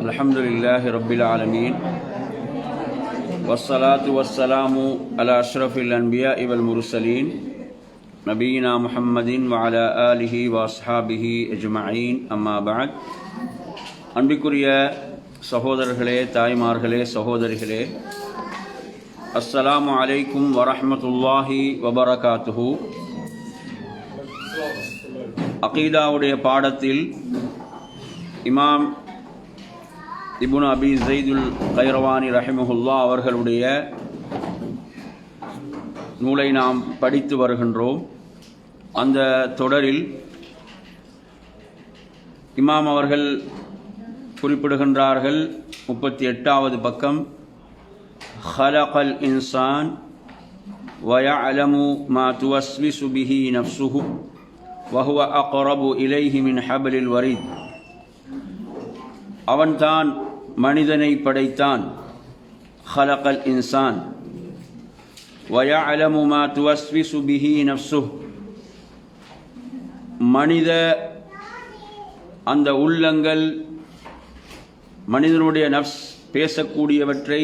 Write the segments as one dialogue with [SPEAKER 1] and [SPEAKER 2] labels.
[SPEAKER 1] الحمد لله رب العالمين والصلاة والسلام على أشرف الأنبياء والمرسلين نبينا محمد وعلى آله وأصحابه أجمعين أما بعد அன்பிற்குரிய சகோதரர்களே தாய்மார்களே சகோதரிகளே அஸ்ஸலாமு அலைக்கும் வரஹ்மத்துல்லாஹி வபரகாத்துஹு அகீதாவுடைய பாடத்தில் இமாம் இபுன் அபி ஜெய்துல் கைரவானி ரஹிமஹுல்லா அவர்களுடைய நூலை நாம் படித்து வருகின்றோம். அந்த தொடரில் இமாம் அவர்கள் குறிப்பிடுகின்றார்கள் முப்பத்தி எட்டாவது பக்கம் ஹலகல் இன்சான் வயா அலமு மா துவஸ்வி சுபிஹி நப்சுஹு வஹுவ அக்ரபு இலைஹி மின் ஹபலில் வரீத். அவன்தான் மனிதனை படைத்தான். ஹலகல் இன்சான் வயா அலமுமா துவஸ்வி சுபிஹி நப்சு மனித அந்த உள்ளங்கள் மனிதனுடைய நப்ஸ் பேசக்கூடியவற்றை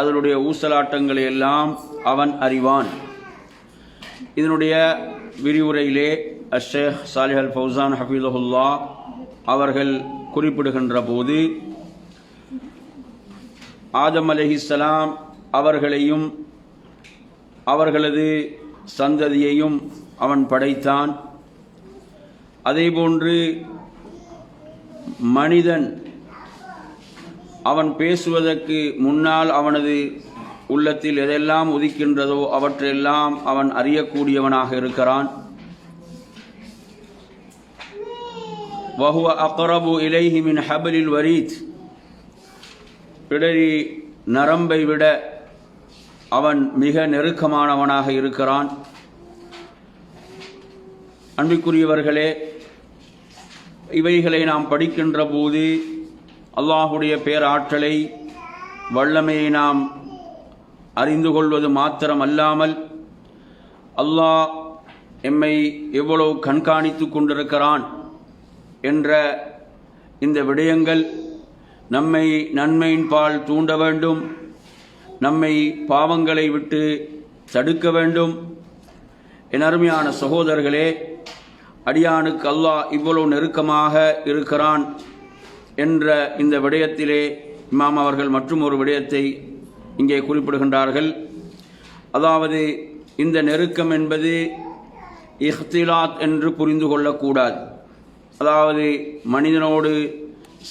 [SPEAKER 1] அதனுடைய ஊசலாட்டங்களை எல்லாம் அவன் அறிவான். இதனுடைய விரிவுரையிலே அஷேக் சாலிஹ் அல் ஃபௌசான் ஹபீதுல்லா அவர்கள் குறிப்பிடுகின்ற போது ஆதம் அலஹிஸ்லாம் அவர்களையும் அவர்களது சந்ததியையும் அவன் படைத்தான். அதேபோன்று மனிதன் அவன் பேசுவதற்கு முன்னால் அவனது உள்ளத்தில் எதெல்லாம் உதிக்கின்றதோ அவற்றையெல்லாம் அவன் அறியக்கூடியவனாக இருக்கிறான். வஹுவ அக்ரபு இலைஹி மின் ஹபலில் வரீத் பிடரி நரம்பை விட அவன் மிக நெருக்கமானவனாக இருக்கிறான். அன்பிற்குரியவர்களே இவைகளை நாம் படிக்கின்ற போது அல்லாஹுடைய பேராற்றலை வல்லமையை நாம் அறிந்து கொள்வது மாத்திரம் அல்லாமல் அல்லாஹ் எம்மை எவ்வளவு கண்காணித்து கொண்டிருக்கிறான். என்ற இந்த விடயங்கள் நம்மை நன்மையின் பால் தூண்ட வேண்டும் நம்மை பாவங்களை விட்டு தடுக்க வேண்டும். என் அருமையான சகோதரர்களே அடியானுக்கு அல்லாஹ் இவ்வளவு நெருக்கமாக இருக்கிறான் என்ற இந்த விடயத்திலே இமாம் அவர்கள் மற்றும் ஒரு விடயத்தை இங்கே குறிப்பிடுகின்றார்கள். அதாவது இந்த நெருக்கம் என்பது இஹ்திலாத் என்று புரிந்து கொள்ளக்கூடாது. அதாவது மனிதனோடு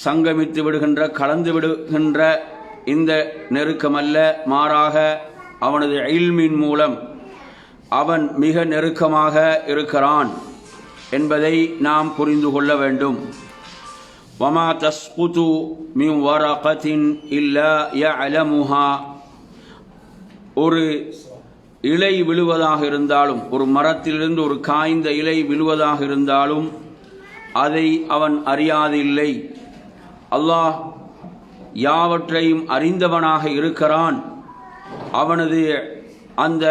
[SPEAKER 1] சங்கமித்து விடுகின்ற கலந்து விடுகின்ற இந்த நெருக்கமல்ல மாறாக அவனது எயில்மின் மூலம் அவன் மிக நெருக்கமாக இருக்கிறான் என்பதை நாம் புரிந்து கொள்ள வேண்டும். வமா தஸ்குது மிம் வரகத்தின் இல்லா ய அலமுஹா ஒரு இலை விழுவதாக இருந்தாலும் ஒரு மரத்திலிருந்து ஒரு காய்ந்த இலை விழுவதாக இருந்தாலும் அதை அவன் அறியாதில்லை. அல்லாஹ் யாவற்றையும் அறிந்தவனாக இருக்கிறான். அவனது அந்த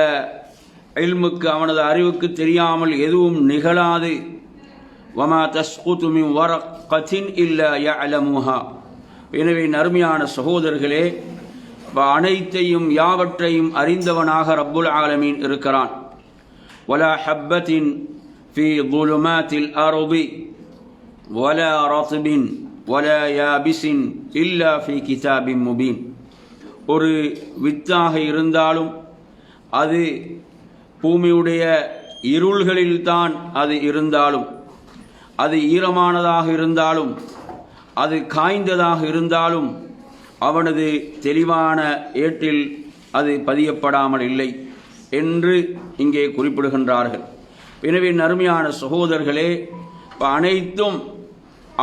[SPEAKER 1] இல்முக்கு அவனது அறிவுக்கு தெரியாமல் எதுவும் நிகழாது. வமா தஸ்குத்து மின் வரக்கத்தின் இல்ல அலமுஹா எனவே நறுமையான சகோதரர்களே அனைத்தையும் யாவற்றையும் அறிந்தவனாக ரப்புல் ஆலமீன் இருக்கிறான். வலா ஹப்பத்தின் ஃபி குலுமாத்தில் அரோபி ولا رطب ولا يابس إلا في كتاب مبين. ஒரு வித்தாக இருந்தாலும் அது பூமியுடைய இருள்களில்தான் அது இருந்தாலும் அது ஈரமானதாக இருந்தாலும் அது காய்ந்ததாக இருந்தாலும் அவனது தெளிவான ஏட்டில் அது பதியப்படாமல் இல்லை என்று இங்கே குறிப்பிடுகின்றார்கள். எனவே நறுமையான சகோதரர்களே அனைத்தும்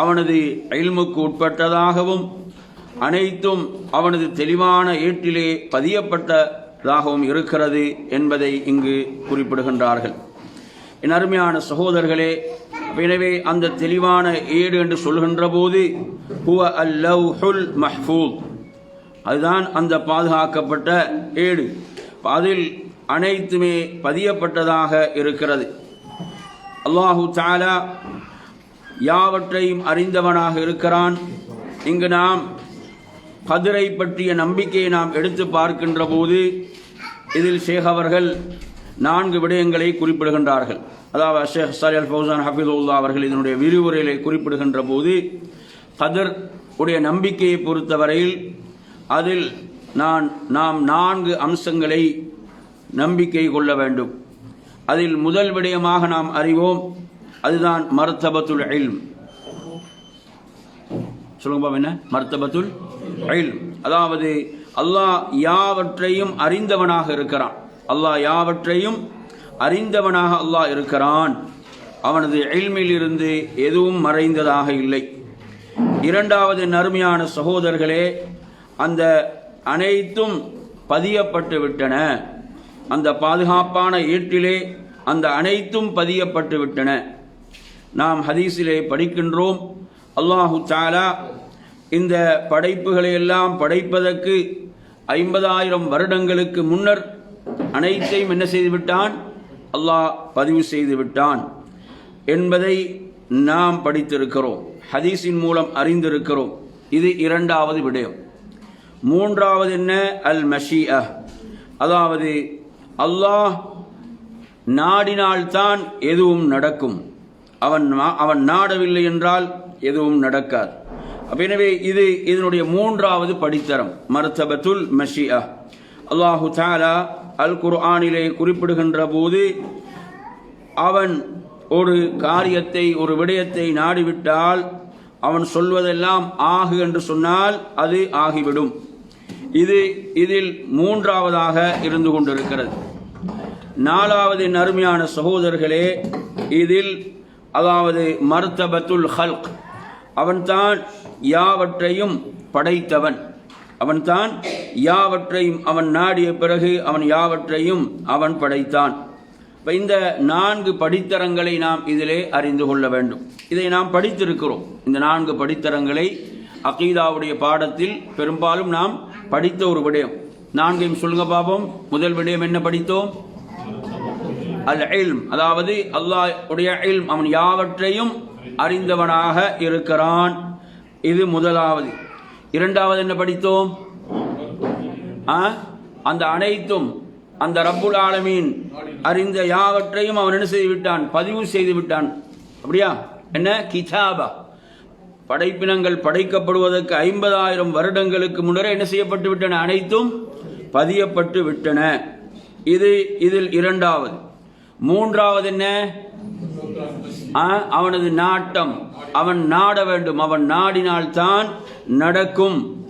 [SPEAKER 1] அவனது அயல்முக்கு உட்பட்டதாகவும் அனைத்தும் அவனது தெளிவான ஏட்டிலே பதியப்பட்டதாகவும் இருக்கிறது என்பதை இங்கு குறிப்பிடுகின்றார்கள். என் அருமையான சகோதரர்களே எனவே அந்த தெளிவான ஏடு என்று சொல்கின்ற போது ஹுவ அல்லவுல் மஹ்பூத் அதுதான் அந்த பாதுகாக்கப்பட்ட ஏடு. அதில் அனைத்துமே பதியப்பட்டதாக இருக்கிறது. அல்லாஹு தாலா யாவற்றையும் அறிந்தவனாக இருக்கிறான். இங்கு நாம் கதிரை பற்றிய நம்பிக்கையை நாம் எடுத்து பார்க்கின்ற போது இதில் ஷேக் அவர்கள் நான்கு விடயங்களை குறிப்பிடுகின்றார்கள். அதாவது ஷேக் சாலி அல் ஃபௌசான் ஹபீதுல்லா அவர்கள் இதனுடைய விரிவுரைகளை குறிப்பிடுகின்ற போது கதிர் உடைய நம்பிக்கையை பொறுத்தவரையில் அதில் நான் நாம் நான்கு அம்சங்களை நம்பிக்கை கொள்ள வேண்டும். அதில் முதல் விடயமாக நாம் அறிவோம் அதுதான் மர்த்தபத்துல் இல்ம். சொல்லுங்க என்ன? மர்த்தபத்துல் இல்ம். அதாவது அல்லாஹ் யாவற்றையும் அறிந்தவனாக இருக்கிறான். அல்லாஹ் யாவற்றையும் அறிந்தவனாக அல்லாஹ் இருக்கிறான். அவனது இல்மில் இருந்து எதுவும் மறைந்ததாக இல்லை. இரண்டாவது நறுமையான சகோதரர்களே அந்த அனைத்தும் பதியப்பட்டு விட்டன. அந்த பாதுகாப்பான ஏட்டிலே அந்த அனைத்தும் பதியப்பட்டு விட்டன. நாம் ஹதீஸிலே படிக்கின்றோம். அல்லாஹு தாலா இந்த படைப்புகளை எல்லாம் படைப்பதற்கு ஐம்பதாயிரம் வருடங்களுக்கு முன்னர் அனைத்தையும் என்ன செய்து விட்டான் அல்லாஹ் பதிவு செய்து விட்டான் என்பதை நாம் படித்திருக்கிறோம். ஹதீஸின் மூலம் அறிந்திருக்கிறோம். இது இரண்டாவது விடயம். மூன்றாவது என்ன? அல் மஷி அதாவது அல்லாஹ் நாடினால்தான் எதுவும் நடக்கும். அவன் அவன் நாடவில்லை என்றால் எதுவும் நடக்காது. எனவே இது இதனுடைய மூன்றாவது படித்தரம் மர்த்தபத்துல் மஷியா. அல்லாஹு தாலா அல் குர்ஆனிலே குறிப்பிடுகின்ற போது அவன் ஒரு காரியத்தை ஒரு விடயத்தை நாடிவிட்டால் அவன் சொல்வதெல்லாம் ஆகு என்று சொன்னால் அது ஆகிவிடும். இது இதில் மூன்றாவதாக இருந்து கொண்டிருக்கிறது. நாலாவது நறுமையான சகோதரர்களே இதில் அதாவது மர்த்தபத்துல் ஹல்க். அவன்தான் யாவற்றையும் படைத்தவன். அவன்தான் யாவற்றையும் அவன் நாடிய பிறகு அவன் யாவற்றையும் அவன் படைத்தான். இப்போ இந்த நான்கு படித்தரங்களை நாம் இதிலே அறிந்து கொள்ள வேண்டும். இதை நாம் படித்திருக்கிறோம். இந்த நான்கு படித்தரங்களை அகீதாவுடைய பாடத்தில் பெரும்பாலும் நாம் படித்த ஒரு விடயம். நான்கையும் சொல்லுங்க பாப்போம் முதல் விடயம் என்ன படித்தோம்? அல் இல்ம் அதாவது அல்லாஹ் உடைய இல்ம். அவன் யாவற்றையும் அறிந்தவனாக இருக்கிறான். இது முதலாவது. இரண்டாவது என்ன படித்தோம்? ஆ? அந்த அனைத்தும் அந்த ரப்புல் ஆலமீன் அறிந்த யாவற்றையும் அவன் என்ன செய்து விட்டான் பதிவு செய்து விட்டான் அப்படியா? என்ன? கிதாபா. படைப்பினங்கள் படைக்கப்படுவதற்கு ஐம்பதாயிரம் வருடங்களுக்கு முன்னரே என்ன செய்யப்பட்டு விட்டன அனைத்தும் பதியப்பட்டு விட்டன இது இதில் இரண்டாவது. மூன்றாவது என்ன? ஆ, அவனது நாட்டம். அவன் நாட வேண்டும். அவன் நாடினால்தான் நடக்கும்.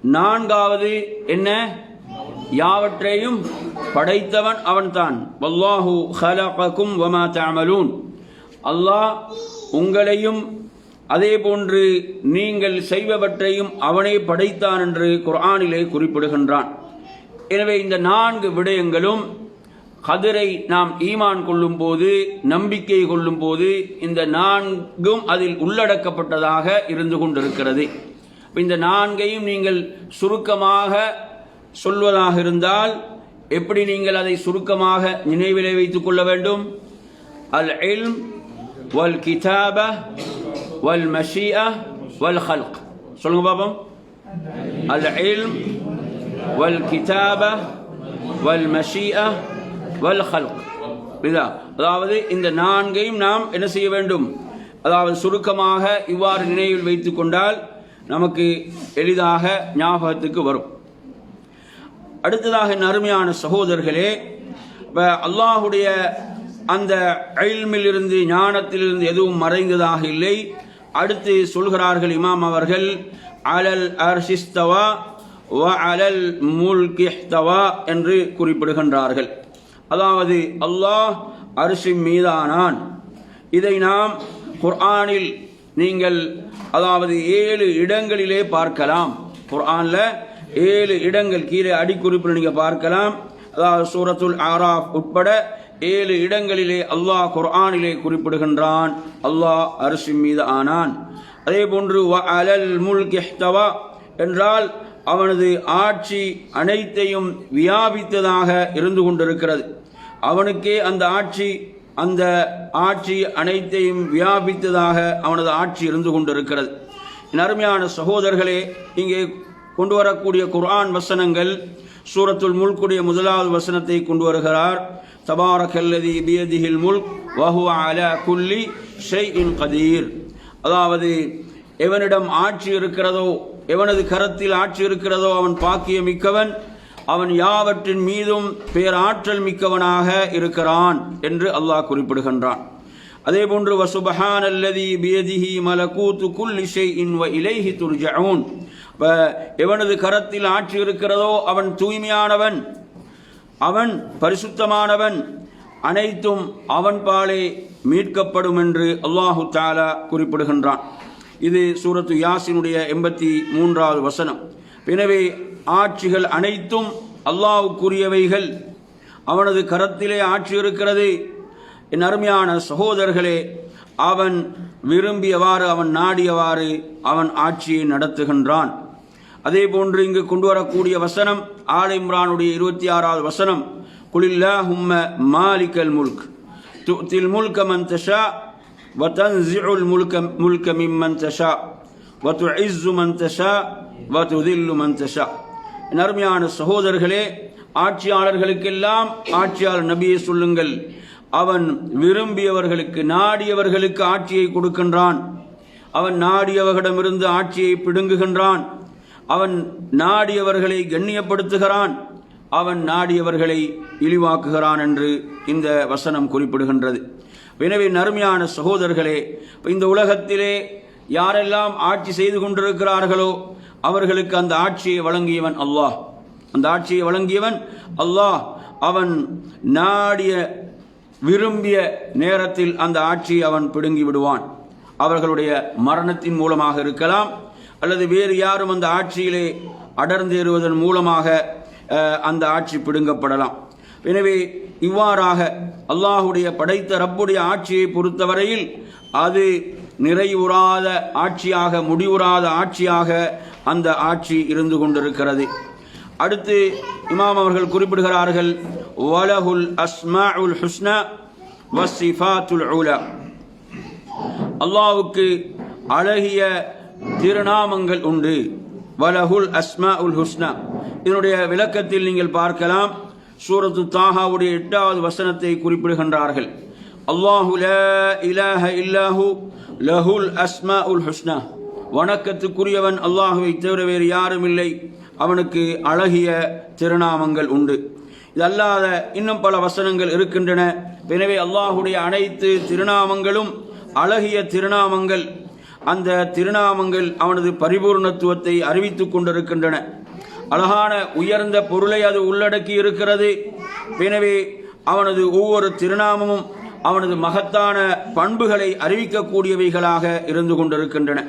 [SPEAKER 1] நான்காவது என்ன? யாவற்றையும் படைத்தவன் அவன்தான். வல்லாஹு ஹலகக்கும் வமா தாமலூன் அல்லாஹ் உங்களையும் அதே போன்று நீங்கள் செய்பவற்றையும் அவனே படைத்தான் என்று குர்ஆனிலே குறிப்பிடுகின்றான். எனவே இந்த நான்கு விடயங்களும் கதிரை நாம் ஈமான் கொள்ளும் போது நம்பிக்கை கொள்ளும் போது இந்த நான்கும் அதில் உள்ளடக்கப்பட்டதாக இருந்து கொண்டிருக்கிறது. இந்த நான்கையும் நீங்கள் சுருக்கமாக சொல்வதாக இருந்தால் எப்படி நீங்கள் அதை சுருக்கமாக நினைவிலே வைத்துக் கொள்ள வேண்டும்? அல் இல்ம் வல் கிதாப வல் மஷியா வல் ஹல்க் சொல்லுங்க பாபம் அல் இல்ம் வல் கிதாப வல் மஷியா வல் ஹல்க் இதா அதாவது இந்த நான்கையும் நாம் என்ன செய்ய வேண்டும்? அதாவது சுருக்கமாக இவ்வாறு நினைவில் வைத்து கொண்டால் நமக்கு எளிதாக ஞாபகத்துக்கு வரும். அடுத்ததாக என் அருமையான சகோதரர்களே இப்போ அல்லாஹுடைய அந்த இல்மிலிருந்து ஞானத்திலிருந்து எதுவும் மறைந்ததாக இல்லை. அடுத்து சொல்கிறார்கள் இமாம் அவர்கள் அலல் அர்ஷிஸ்தவா வ அலல் முல்கிஹ்தவா என்று குறிப்பிடுகின்றார்கள். அதாவது அல்லாஹ் அரிசி மீதானான். இதை நாம் குர்ஆனில் நீங்கள் அதாவது ஏழு இடங்களிலே பார்க்கலாம். குர்ஆனில் ஏழு இடங்கள் கீழே அடிக்குறிப்பில் நீங்கள் பார்க்கலாம். அதாவது சூரத்துல் ஆராஃப் உட்பட ஏழு இடங்களிலே அல்லாஹ் குர்ஆனிலே குறிப்பிடுகின்றான். அல்லாஹ் அரிசி மீது ஆனான் அதே போன்று வ அலல் முல்கிஹ்தவா என்றால் அவனது ஆட்சி அனைத்தையும் வியாபித்ததாக இருந்து கொண்டிருக்கிறது. அவனுக்கே அந்த ஆட்சி அந்த ஆட்சி அனைத்தையும் வியாபித்ததாக அவனது ஆட்சி இருந்து கொண்டிருக்கிறது. அருமையான சகோதரர்களே இங்கே கொண்டு வரக்கூடிய குர்ஆன் வசனங்கள் சூரத்துல் முல்குடைய முதலாவது வசனத்தை கொண்டு வருகிறார். தபாரகல்லதி பியதிஹில் முல்க் வஹுவ அல குல்லி ஷெய் இன் கதீர். அதாவது எவனிடம் ஆட்சி இருக்கிறதோ எவனது கரத்தில் ஆட்சி இருக்கிறதோ அவன் பாக்கிய மிக்கவன் அவன் யாவற்றின் மீதும் பேராற்றல் மிக்கவனாக இருக்கிறான் என்று அல்லாஹ் குறிப்பிடுகின்றான். அதே போன்று வசுபஹான் அல்லதி பியதிஹி மலகூத்து குல்லி இன்வ வ இலைஹி துர்ஜவுன் இப்ப எவனது கரத்தில் ஆட்சி இருக்கிறதோ அவன் தூய்மையானவன் அவன் பரிசுத்தமானவன் அனைத்தும் அவன் பாலே மீட்கப்படும் என்று அல்லாஹு தாலா குறிப்பிடுகின்றான். இது சூரத்து யாசினுடைய எண்பத்தி மூன்றாவது வசனம். எனவே ஆட்சிகள் அனைத்தும் அல்லாவுக்குரியவைகள் அவனது கரத்திலே ஆட்சி இருக்கிறது. என் அருமையான சகோதரர்களே அவன் விரும்பியவாறு அவன் நாடியவாறு அவன் ஆட்சியை நடத்துகின்றான். அதே போன்று இங்கு கொண்டு வரக்கூடிய வசனம் ஆல் இம்ரானுடைய இருபத்தி ஆறாவது வசனம் குலில்லா ஹும்ம மாலிக்கல் முல்க். தில் முல்க மன் தஷா வதன்சிஉல் முல்க முல்க மிம்மன் தஷா வத்து இஸ்ஸு மன் தஷா வத்து தில்லு மன் தஷா. நர்மையான சகோதரர்களே ஆட்சியாளர்களுக்கெல்லாம் ஆட்சியாளர் நபியை சொல்லுங்கள். அவன் விரும்பியவர்களுக்கு நாடியவர்களுக்கு ஆட்சியை கொடுக்கின்றான். அவன் நாடியவர்களிடமிருந்து ஆட்சியை பிடுங்குகின்றான். அவன் நாடியவர்களை கண்ணியப்படுத்துகிறான். அவன் நாடியவர்களை இழிவாக்குகிறான் என்று இந்த வசனம் குறிப்பிடுகின்றது. எனவே நர்மையான சகோதரர்களே இந்த உலகத்திலே யாரெல்லாம் ஆட்சி செய்து கொண்டிருக்கிறார்களோ அவர்களுக்கு அந்த ஆட்சியை வழங்கியவன் அல்லாஹ். அந்த ஆட்சியை வழங்கியவன் அல்லாஹ். அவன் நாடிய விரும்பிய நேரத்தில் அந்த ஆட்சியை அவன் பிடுங்கி விடுவான். அவர்களுடைய மரணத்தின் மூலமாக இருக்கலாம் அல்லது வேறு யாரும் அந்த ஆட்சியிலே அடர்ந்தேறுவதன் மூலமாக அந்த ஆட்சி பிடுங்கப்படலாம். எனவே இவ்வாறாக அல்லாஹுடைய படைத்த ரப்புடைய ஆட்சியை பொறுத்தவரையில் அது நிறைவுறாத ஆட்சியாக முடிவுறாத ஆட்சியாக அந்த ஆட்சி இருந்து கொண்டிருக்கிறது. அடுத்து இமாம் அவர்கள் குறிப்பிடுகிறார்கள் வலஹுல் அஸ்மாஉல் ஹுஸ்னா வசிஃபாத்துல் உலா அழகிய திருநாமங்கள் உண்டு. வலஹுல் அஸ்மா உல் ஹுஸ்னா. இதனுடைய விளக்கத்தில் நீங்கள் பார்க்கலாம் சூரத்து தாஹாவுடைய எட்டாவது வசனத்தை குறிப்பிடுகின்றார்கள். அல்லாஹு இலாஹ இல்லாஹூ லஹுல் அஸ்மா உல் ஹுஸ்னா. வணக்கத்துக்குரியவன் அல்லாஹுவை தவிர வேறு யாரும் இல்லை. அவனுக்கு அழகிய திருநாமங்கள் உண்டு. இது அல்லாத இன்னும் பல வசனங்கள் இருக்கின்றன. எனவே அல்லாஹுடைய அனைத்து திருநாமங்களும் அழகிய திருநாமங்கள். அந்த திருநாமங்கள் அவனது பரிபூர்ணத்துவத்தை அறிவித்துக் கொண்டிருக்கின்றன. அழகான உயர்ந்த பொருளை அது உள்ளடக்கி இருக்கிறது. எனவே அவனது ஒவ்வொரு திருநாமமும் அவனது மகத்தான பண்புகளை அறிவிக்கக்கூடியவைகளாக இருந்து கொண்டிருக்கின்றன.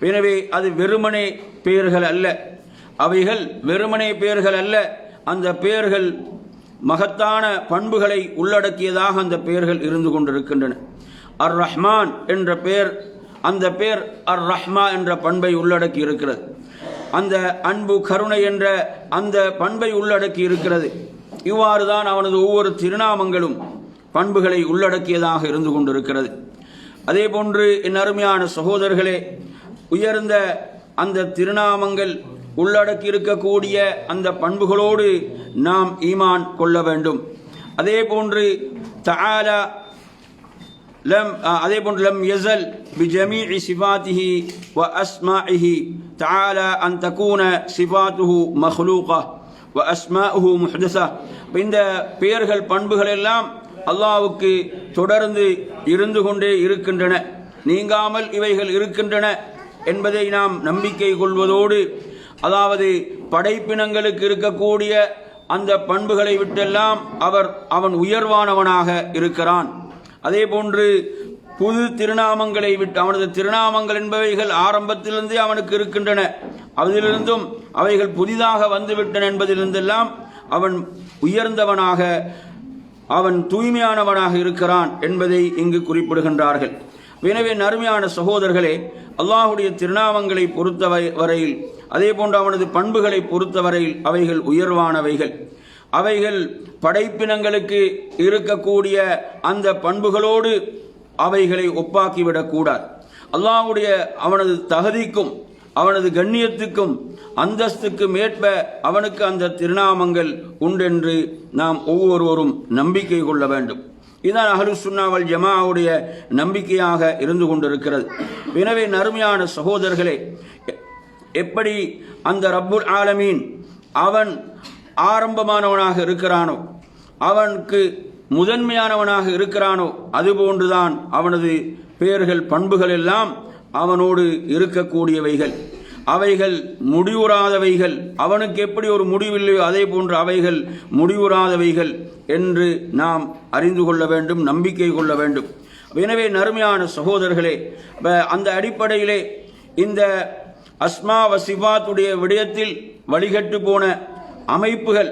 [SPEAKER 1] எனவே அது வெறுமனே பெயர்கள் அல்ல. அவைகள் வெறுமனே பெயர்கள் அல்ல. அந்த பெயர்கள் மகத்தான பண்புகளை உள்ளடக்கியதாக அந்த பெயர்கள் இருந்து கொண்டிருக்கின்றன. அர் ரஹ்மான் என்ற பெயர் அந்த பெயர் அர் ரஹ்மா என்ற பண்பை உள்ளடக்கி இருக்கிறது. அந்த அன்பு கருணை என்ற அந்த பண்பை உள்ளடக்கி இருக்கிறது. இவ்வாறு தான் அவனது ஒவ்வொரு திருநாமங்களும் பண்புகளை உள்ளடக்கியதாக இருந்து கொண்டிருக்கிறது அதே போன்று என் அருமையான சகோதரர்களே உயர்ந்த அந்த திருநாமங்கள் உள்ளடக்கி இருக்கக்கூடிய அந்த பண்புகளோடு நாம் ஈமான் கொள்ள வேண்டும் அதே போன்று தஆலா لم அதே போன்று لم يزل بجميع صفاته وأسمائه تعالى أن تكون صفاته مخلوقة وأسماؤه محدثة இந்த பெயர்கள் பண்புகள் எல்லாம் அல்லாவுக்கு தொடர்ந்து இருந்து கொண்டே இருக்கின்றன. நீங்காமல் இவைகள் இருக்கின்றன என்பதை நாம் நம்பிக்கை கொள்வதோடு அதாவது படைப்பினங்களுக்கு இருக்கக்கூடிய அந்த பண்புகளை விட்டெல்லாம் அவர் அவன் உயர்வானவனாக இருக்கிறான். அதே போன்று புது திருநாமங்களை விட்டு அவனது திருநாமங்கள் என்பவைகள் ஆரம்பத்திலிருந்தே அவனுக்கு இருக்கின்றன. அதிலிருந்தும் அவைகள் புதிதாக வந்துவிட்டன என்பதிலிருந்தெல்லாம் அவன் உயர்ந்தவனாக அவன் தூய்மையானவனாக இருக்கிறான் என்பதை இங்கு குறிப்பிடுகின்றார்கள். எனவே நறுமையான சகோதரர்களே அல்லாஹுடைய திருநாமங்களை பொறுத்தவரை வரையில் அதே போன்று அவனது பண்புகளை பொறுத்தவரையில் அவைகள் உயர்வானவைகள். அவைகள் படைப்பினங்களுக்கு இருக்கக்கூடிய அந்த பண்புகளோடு அவைகளை ஒப்பாக்கிவிடக்கூடாது. அல்லாஹுடைய அவனது தகுதிக்கும் அவனது கண்ணியத்துக்கும் அந்தஸ்துக்கும் ஏற்ப அவனுக்கு அந்த திருநாமங்கள் உண்டென்று நாம் ஒவ்வொருவரும் நம்பிக்கை கொள்ள வேண்டும். இதுதான் அகலு சுன்னாவல் ஜமாவுடைய நம்பிக்கையாக இருந்து கொண்டிருக்கிறது. எனவே நறுமையான சகோதரர்களே எ- எப்படி அந்த ரப்புல் ஆலமீன் அவன் ஆரம்பமானவனாக இருக்கிறானோ அவனுக்கு முதன்மையானவனாக இருக்கிறானோ அதுபோன்றுதான் அவனது பெயர்கள் பண்புகள் எல்லாம் அவனோடு இருக்கக்கூடியவைகள். அவைகள் முடிவுறாதவைகள். அவனுக்கு எப்படி ஒரு முடிவில்லையோ அதே போன்று அவைகள் முடிவுறாதவைகள் என்று நாம் அறிந்து கொள்ள வேண்டும் நம்பிக்கை கொள்ள வேண்டும். எனவே நறுமையான சகோதரர்களே அந்த அடிப்படையிலே இந்த அஸ்மா வசிபாத்துடைய விடயத்தில் வழிகட்டு போன அமைப்புகள்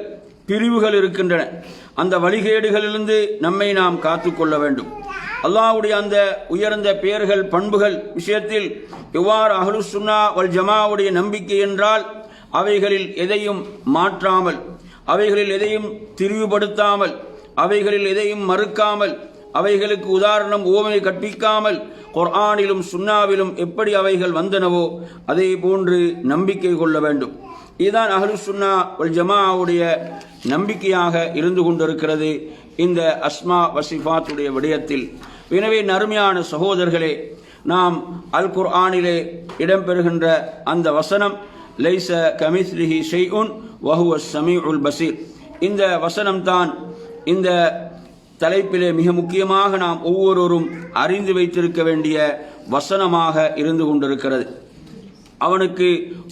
[SPEAKER 1] பிரிவுகள் இருக்கின்றன. அந்த வழிகேடுகளிலிருந்து நம்மை நாம் காத்துக்கொள்ள வேண்டும். அல்லாவுடைய அந்த உயர்ந்த பெயர்கள் பண்புகள் விஷயத்தில் எவ்வாறு அஹ்லு சுன்னா வல் ஜமாவுடைய நம்பிக்கை என்றால் அவைகளில் எதையும் மாற்றாமல் அவைகளில் எதையும் திரிவுபடுத்தாமல் அவைகளில் எதையும் மறுக்காமல் அவைகளுக்கு உதாரணம் ஓமை கற்பிக்காமல் குர்ஆனிலும் சுன்னாவிலும் எப்படி அவைகள் வந்தனவோ அதே போன்று நம்பிக்கை கொள்ள வேண்டும். இதுதான் அஹலு சுன்னா வல் ஜமாவுடைய நம்பிக்கையாக இருந்து கொண்டிருக்கிறது இந்த அஸ்மா வசிஃபாத்துடைய விடயத்தில். எனவே நறுமையான சகோதரர்களே நாம் அல் குர்ஆனிலே இடம்பெறுகின்ற அந்த வசனம் லைச கமிஸ்லிஹி ஷெய்உன் வஹுவ சமீஉல் பசீர். இந்த வசனம்தான் இந்த தலைப்பிலே மிக முக்கியமாக நாம் ஒவ்வொருவரும் அறிந்து வைத்திருக்க வேண்டிய வசனமாக இருந்து கொண்டிருக்கிறது. அவனுக்கு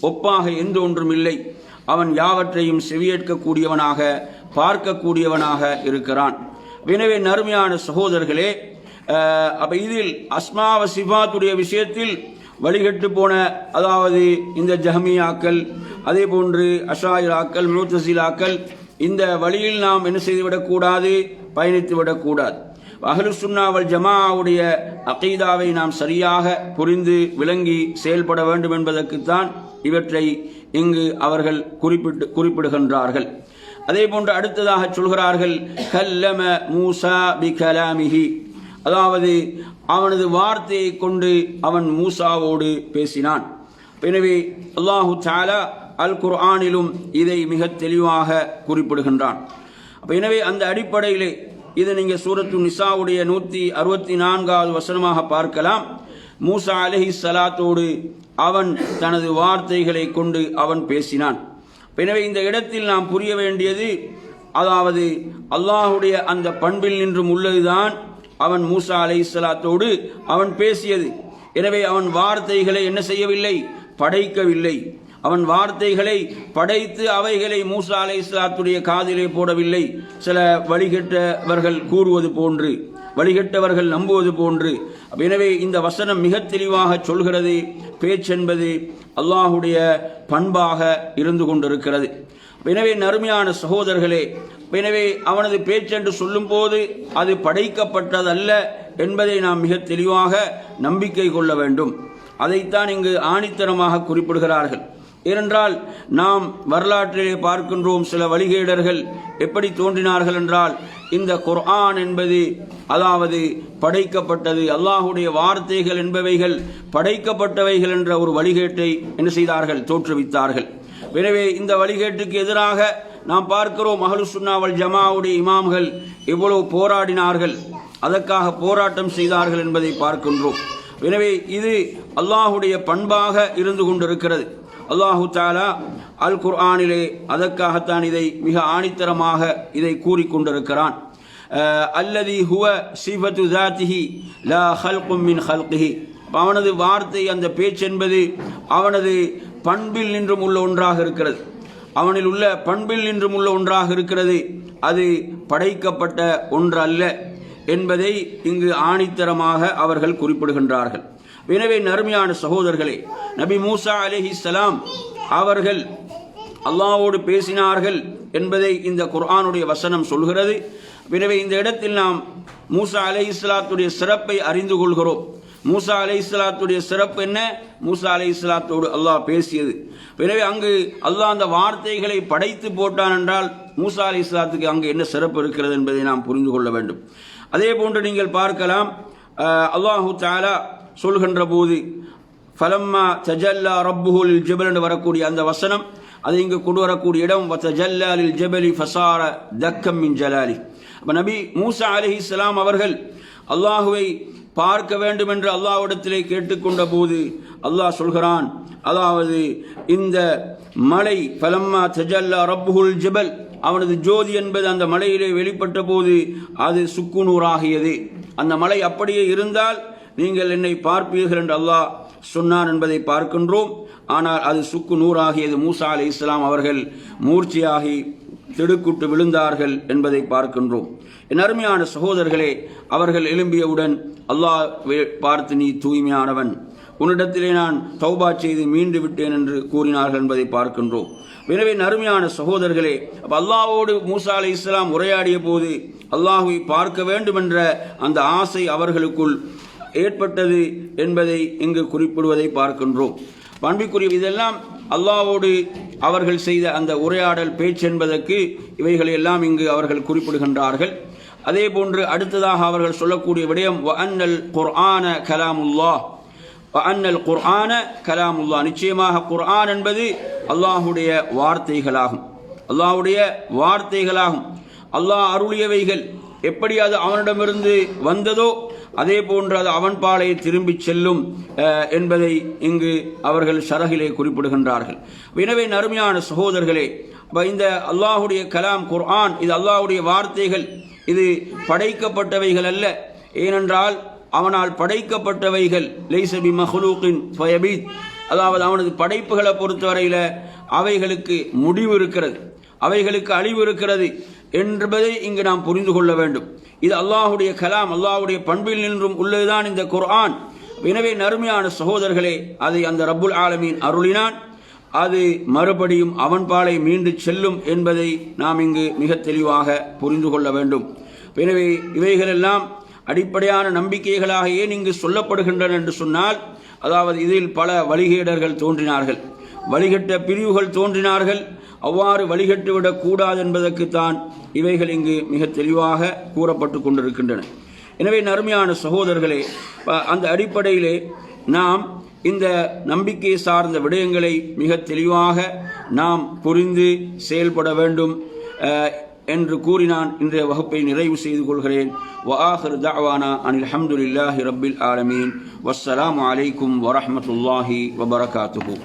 [SPEAKER 1] ஒப்பாக எந்த ஒன்றும் இல்லை. அவன் யாவற்றையும் செவியேற்கக்கூடியவனாக பார்க்கக்கூடியவனாக இருக்கிறான். எனவே நறுமையான சகோதரர்களே அப்போ இதில் அஸ்மாவ சிபாத்துடைய விஷயத்தில் வழிகட்டு போன அதாவது இந்த ஜஹமியாக்கள் அதே போன்று அஷாயிராக்கள் மூத்தசிலாக்கள் இந்த வழியில் நாம் என்ன செய்துவிடக்கூடாது பயணித்து விடக்கூடாது. அகலுசுன்னாவல் ஜமாவுடைய அகீதாவை நாம் சரியாக புரிந்து விளங்கி செயல்பட வேண்டும் என்பதற்குத்தான் இவற்றை இங்கு அவர்கள் குறிப்பிட்டு குறிப்பிடுகின்றார்கள். அதே போன்று அடுத்ததாக சொல்கிறார்கள் கல்லம மூசா பி கலாமிஹி. அதாவது அவனது வார்த்தையை கொண்டு அவன் மூசாவோடு பேசினான். எனவே அல்லாஹு தாலா அல் குர்ஆனிலும் இதை மிக தெளிவாக குறிப்பிடுகின்றான். அப்போ எனவே அந்த அடிப்படையிலே இதை நீங்கள் சூரத்து நிசாவுடைய நூற்றி அறுபத்தி நான்காவது வசனமாக பார்க்கலாம். மூசா அலஹி சலாத்தோடு அவன் தனது வார்த்தைகளை கொண்டு அவன் பேசினான். எனவே இந்த இடத்தில் நாம் புரிய வேண்டியது அதாவது அல்லாஹுடைய அந்த பண்பில் நின்றும் உள்ளதுதான் அவன் மூசா அலை இஸ்லாத்தோடு அவன் பேசியது. எனவே அவன் வார்த்தைகளை என்ன செய்யவில்லை? படைக்கவில்லை. அவன் வார்த்தைகளை படைத்து அவைகளை மூசா அலை இஸ்லாத்துடைய காதிலே போடவில்லை. சில வழிகட்டவர்கள் கூறுவது போன்று வழிகட்டவர்கள் நம்புவது போன்று. எனவே இந்த வசனம் மிக தெளிவாக சொல்கிறது. பேச்சென்பது அல்லாஹுடைய பண்பாக இருந்து கொண்டிருக்கிறது. எனவே நறுமையான சகோதரர்களே எனவே அவனது பேச்சென்று சொல்லும்போது அது படைக்கப்பட்டதல்ல என்பதை நாம் மிக தெளிவாக நம்பிக்கை கொள்ள வேண்டும். அதைத்தான் இங்கு ஆணித்தனமாக குறிப்பிடுகிறார்கள். ஏனென்றால் நாம் வரலாற்றிலே பார்க்கின்றோம் சில வழிகேடர்கள் எப்படி தோன்றினார்கள் என்றால் இந்த குர்ஆன் என்பது அதாவது படைக்கப்பட்டது அல்லாஹுடைய வார்த்தைகள் என்பவைகள் படைக்கப்பட்டவைகள் என்ற ஒரு வழிகேட்டை என்ன செய்தார்கள்? தோற்றுவித்தார்கள். எனவே இந்த வழிகேட்டுக்கு எதிராக நாம் பார்க்கிறோம் மகளு சுன்னாவல் ஜமாவுடைய இமாம்கள் இவ்வளவு போராடினார்கள் அதற்காக போராட்டம் செய்தார்கள் என்பதை பார்க்கின்றோம். எனவே இது அல்லாஹுடைய பண்பாக இருந்து கொண்டிருக்கிறது. அல்லாஹு தாலா அல் குர்ஆனிலே அதற்காகத்தான் இதை மிக ஆணித்தரமாக இதை கூறிக்கொண்டிருக்கிறான் அல்லதி ஹுவ சிஃபத்து தாத்திஹி லா ஹல்கும் மின் ஹல்கிஹி. அவனது வார்த்தை அந்த பேச்சு என்பது அவனது பண்பில் நின்றும் உள்ள ஒன்றாக இருக்கிறது. அவனில் உள்ள பண்பில் நின்றும் உள்ள ஒன்றாக இருக்கிறது. அது படைக்கப்பட்ட ஒன்று அல்ல என்பதை இங்கு ஆணித்தரமாக அவர்கள் குறிப்பிடுகின்றார்கள். எனவே நறுமையான சகோதரர்களே நபி மூசா அலிஹிஸ்ஸலாம் அவர்கள் அல்லாவோடு பேசினார்கள் என்பதை இந்த குர்ஆனுடைய வசனம் சொல்கிறது. எனவே இந்த இடத்தில் நாம் மூசா அலை இஸ்லாத்துடைய சிறப்பை அறிந்து கொள்கிறோம். மூசா அலை இஸ்லாத்துடைய சிறப்பு என்ன? மூசா அலை இஸ்லாத்தோடு அல்லாஹ் பேசியது. எனவே அங்கு அல்லாஹ் அந்த வார்த்தைகளை படைத்து போட்டான் என்றால் மூசா அலி இஸ்லாத்துக்கு அங்கு என்ன சிறப்பு இருக்கிறது என்பதை நாம் புரிந்து கொள்ள வேண்டும். அதே போன்று நீங்கள் பார்க்கலாம் அல்லாஹு தாலா சொல்கின்ற போது ஃபலம்மா தஜல்லா ரப்புஹுல் ஜபல் என்று வரக்கூடிய அந்த வசனம் அதை இங்கு கொண்டு வரக்கூடிய இடம் ஜல்லாலில் ஜபலி ஃபசார தக்கம் மின் ஜலாலி. அப்போ நபி மூசா அலிஹிஸ்லாம் அவர்கள் அல்லாஹுவை பார்க்க வேண்டும் என்று அல்லாவிடத்திலே கேட்டுக்கொண்ட போது அல்லாஹ் சொல்கிறான் அதாவது இந்த மலை பலம்மா தஜல்லா ரப்புகுல் ஜபல் அவனது ஜோதி என்பது அந்த மலையிலே வெளிப்பட்ட போது அது சுக்குநூறாகியது. அந்த மலை அப்படியே இருந்தால் நீங்கள் என்னை பார்ப்பீர்கள் என்று அல்லாஹ் சொன்னான் என்பதை பார்க்கின்றோம். ஆனால் அது சுக்கு நூறாகியது மூசா அலி இஸ்லாம் அவர்கள் மூர்ச்சியாகி திடுக்குட்டு விழுந்தார்கள் என்பதை பார்க்கின்றோம். என் அருமையான சகோதரர்களே அவர்கள் எழும்பியவுடன் அல்லாஹ் பார்த்து நீ தூய்மையானவன். உன்னிடத்திலே நான் தௌபா செய்து மீண்டு விட்டேன் என்று கூறினார்கள் என்பதை பார்க்கின்றோம். எனவே அருமையான சகோதரர்களே அல்லாவோடு மூசா அலி இஸ்லாம் உரையாடிய போது அல்லாஹுவை பார்க்க வேண்டும் என்ற அந்த ஆசை அவர்களுக்குள் ஏற்பட்டது என்பதை இங்கு குறிப்பிடுவதை பார்க்கின்றோம். பண்பிக்குரிய இதெல்லாம் அல்லாவோடு அவர்கள் செய்த அந்த உரையாடல் பேச்சு என்பதற்கு இவைகளை எல்லாம் இங்கு அவர்கள் குறிப்பிடுகின்றார்கள். அதே போன்று அடுத்ததாக அவர்கள் சொல்லக்கூடிய விடயம் வ அன்னல் குர்ஆன கலாமுல்லா வ அன்னல் குர்ஆன கலாமுல்லா நிச்சயமாக குர்ஆன் என்பது அல்லாஹுடைய வார்த்தைகளாகும். அல்லாஹுடைய வார்த்தைகளாகும். அல்லாஹ் அருளியவைகள் எப்படி அது அவனிடமிருந்து வந்ததோ அதே போன்று அது அவன் பாலை திரும்பிச் செல்லும் என்பதை இங்கு அவர்கள் சரகிலே குறிப்பிடுகின்றார்கள். எனவே நறுமையான சகோதரர்களே இந்த அல்லாஹுடைய கலாம் குர்ஆன் இது அல்லாஹுடைய வார்த்தைகள் இது படைக்கப்பட்டவைகள் அல்ல. ஏனென்றால் அவனால் படைக்கப்பட்டவைகள் லைசபி மஹ்லூக்கின் ஃபயபீத் அதாவது அவனது படைப்புகளை பொறுத்தவரையில் அவைகளுக்கு முடிவு இருக்கிறது அவைகளுக்கு அழிவு இருக்கிறது என்பதை இங்கு நாம் புரிந்து கொள்ள வேண்டும். இது அல்லாஹுடைய கலாம் அல்லாஹுடைய பண்பில் நின்றும் உள்ளதுதான் இந்த குர்ஆன். எனவே நறுமையான சகோதரர்களே அதை அந்த ரப்புல் ஆலமீன் அருளினான். அது மறுபடியும் அவன் பாலை மீண்டு செல்லும் என்பதை நாம் இங்கு மிக தெளிவாக புரிந்து கொள்ள வேண்டும். எனவே இவைகளெல்லாம் அடிப்படையான நம்பிக்கைகளாக ஏன் இங்கு சொல்லப்படுகின்றன என்று சொன்னால் அதாவது இதில் பல வழிகேடர்கள் தோன்றினார்கள். வழிகட்ட பிரிவுகள் தோன்றினார்கள். அவ்வாறு வழிகட்டுவிடக் கூடாது என்பதற்குத்தான் இவைகள் இங்கு மிக தெளிவாக கூறப்பட்டு கொண்டிருக்கின்றன. எனவே நறுமையான சகோதரர்களே அந்த அடிப்படையிலே நாம் இந்த நம்பிக்கை சார்ந்த விடயங்களை மிக தெளிவாக நாம் புரிந்து செயல்பட வேண்டும் என்று கூறி நான் இன்றைய வகுப்பை நிறைவு செய்து கொள்கிறேன். வஆஹிர் தஅவானா அனில் ஹம்துலில்லாஹி ரப்பில் ஆலமீன். வஸ்ஸலாமு அலைக்கும் வரஹ்மத்துல்லாஹி வபரகாத்துஹு.